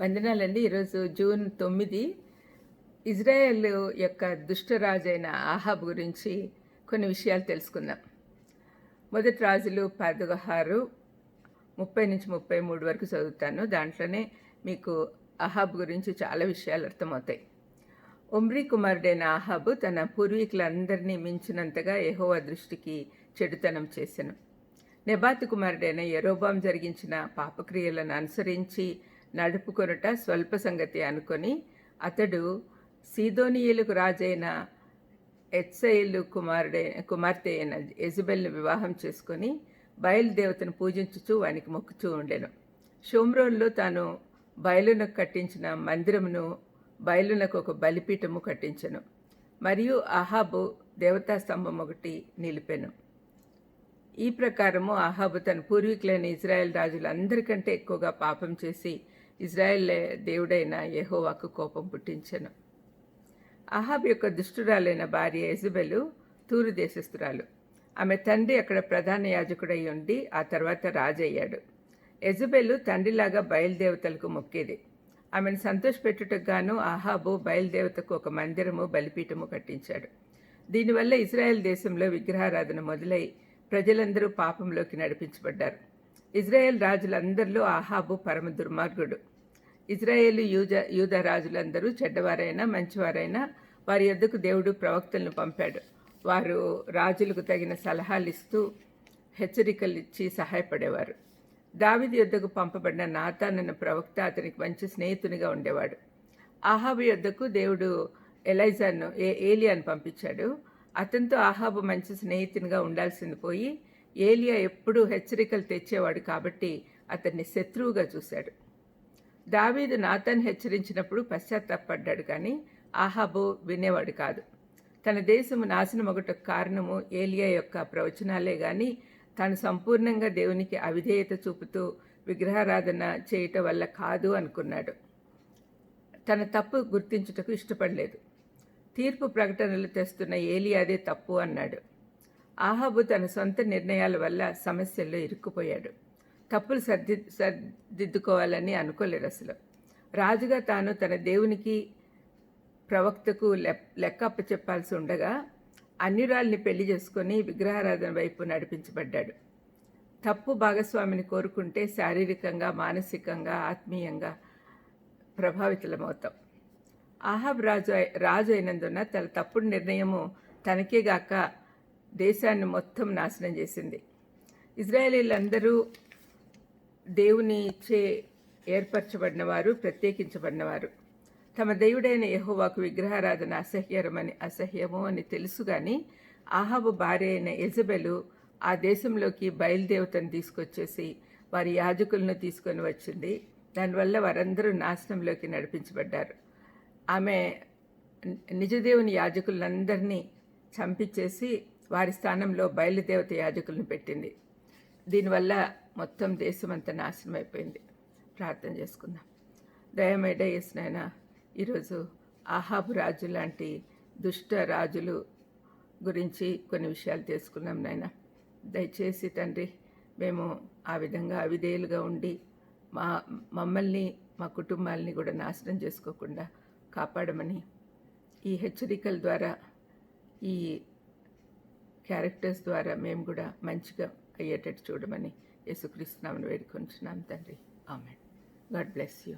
వందనాలండి. ఈరోజు జూన్ తొమ్మిది. ఇజ్రాయెల్ యొక్క దుష్టరాజైన ఆహాబ్ గురించి కొన్ని విషయాలు తెలుసుకుందాం. మొదటి రాజులు పదహారు ముప్పై నుంచి ముప్పై మూడు వరకు చదువుతాను. దాంట్లోనే మీకు అహాబ్ గురించి చాలా విషయాలు అర్థమవుతాయి. ఉమ్రీ కుమారుడైన అహాబ్ తన పూర్వీకులందరినీ మించినంతగా ఎహోవా దృష్టికి చెడుతనం చేశాను. నెబాత్ కుమారుడైన ఎరోబాం జరిగించిన పాపక్రియలను అనుసరించి నడుపుకొనుట స్వల్ప సంగతి అనుకొని అతడు సీదోనియులకు రాజైన ఎత్సైలు కుమారుడై కుమార్తె అయిన ఎజబెల్ను వివాహం చేసుకొని బయలుదేవతను పూజించుచు వానికి మొక్కుచూ ఉండెను. షోమ్రోన్లో తాను బయలునకు కట్టించిన మందిరమును బయలునకు ఒక బలిపీఠము కట్టించెను. మరియు అహాబు దేవతా స్తంభం ఒకటి నిలిపెను. ఈ ప్రకారము అహాబు తన పూర్వీకులైన ఇజ్రాయెల్ రాజులందరికంటే ఎక్కువగా పాపం చేసి ఇజ్రాయెల్ దేవుడైన యెహోవాకు కోపం పుట్టించెను. అహాబ్ యొక్క దుష్టురాలైన భార్య ఎజబెలు తూరు దేశస్థురాలు. ఆమె తండ్రి అక్కడ ప్రధాన యాజకుడై ఉండి ఆ తర్వాత రాజయ్యాడు. ఎజబెలు తండ్రిలాగా బయలుదేవతలకు మొక్కేది. ఆమెను సంతోషపెట్టుటకు గాను అహాబు బయలుదేవతకు ఒక మందిరము బలిపీఠము కట్టించాడు. దీనివల్ల ఇజ్రాయెల్ దేశంలో విగ్రహారాధన మొదలై ప్రజలందరూ పాపంలోకి నడిపించబడ్డారు. ఇజ్రాయెల్ రాజులందరిలో ఆహాబు పరమ దుర్మార్గుడు. ఇజ్రాయేలు యూజ యూద రాజులందరూ చెడ్డవారైనా మంచివారైనా వారి యొద్దకు దేవుడు ప్రవక్తలను పంపాడు. వారు రాజులకు తగిన సలహాలు ఇస్తూ హెచ్చరికలు ఇచ్చి సహాయపడేవారు. దావిది యొద్దకు పంపబడిన నాతానన్న ప్రవక్త అతనికి మంచి స్నేహితునిగా ఉండేవాడు. ఆహాబు యొద్దకు దేవుడు ఎలైజాను ఏ ఏలియాను పంపించాడు. అతనితో ఆహాబు మంచి స్నేహితునిగా ఉండాల్సింది పోయి ఏలియా ఎప్పుడూ హెచ్చరికలు తెచ్చేవాడు కాబట్టి అతన్ని శత్రువుగా చూశాడు. దావీదు నాతన్ హెచ్చరించినప్పుడు పశ్చాత్తాపడ్డాడు కానీ ఆహాబు వినేవాడు కాదు. తన దేశము నాశనం ఒకటి కారణము ఏలియా యొక్క ప్రవచనాలే గాని తాను సంపూర్ణంగా దేవునికి అవిధేయత చూపుతూ విగ్రహారాధన చేయటం వల్ల కాదు అనుకున్నాడు. తన తప్పు గుర్తించుటకు ఇష్టపడలేదు. తీర్పు ప్రకటనలు తెస్తున్న ఏలియాదే తప్పు అన్నాడు. ఆహాబు తన సొంత నిర్ణయాల వల్ల సమస్యల్లో ఇరుక్కుపోయాడు. తప్పులు సర్ది సర్దిద్దుకోవాలని అనుకోలేదు అసలు. రాజుగా తాను తన దేవునికి ప్రవక్తకు లెక్క అప్పచెప్పాల్సి ఉండగా అన్యురాల్ని పెళ్ళి చేసుకొని విగ్రహారాధన వైపు నడిపించబడ్డాడు. తప్పు భాగస్వామిని కోరుకుంటే శారీరకంగా మానసికంగా ఆత్మీయంగా ప్రభావితులమవుతాం. ఆహాబ్ రాజు రాజు అయినందున తన తప్పుడు నిర్ణయము తనకే గాక దేశాన్ని మొత్తం నాశనం చేసింది. ఇజ్రాయేలీలందరూ దేవుని ఇచ్చే ఏర్పరచబడినవారు ప్రత్యేకించబడినవారు. తమ దేవుడైన యహోవాకు విగ్రహారాధన అసహ్యరమని అసహ్యము అని తెలుసు కానీ ఆహాబు భార్య అయిన ఎజబెలు ఆ దేశంలోకి బయలుదేవతను తీసుకొచ్చేసి వారి యాజకులను తీసుకొని వచ్చింది. దానివల్ల వారందరూ నాశనంలోకి నడిపించబడ్డారు. ఆమె నిజదేవుని యాజకులందరినీ చంపించేసి వారి స్థానంలో బయలుదేవత యాజకులను పెట్టింది. దీనివల్ల మొత్తం దేశమంతా నాశనం అయిపోయింది. ప్రార్థన చేసుకుందాం. దయమేడ నాయన ఈరోజు ఆహాబు రాజు లాంటి దుష్ట రాజులు గురించి కొన్ని విషయాలు తెలుసుకున్నాం నాయన. దయచేసి తండ్రి మేము ఆ విధంగా అవిధేయులుగా ఉండి మా మమ్మల్ని మా కుటుంబాలని కూడా నాశనం చేసుకోకుండా కాపాడమని ఈ హెచ్చరికల ద్వారా ఈ క్యారెక్టర్స్ ద్వారా మేము కూడా మంచిగా అయ్యేటట్టు చూడమని యేసుక్రీస్తునామని వేడుకొంచున్నాం తండ్రి. ఆమె గాడ్ బ్లెస్ యూ.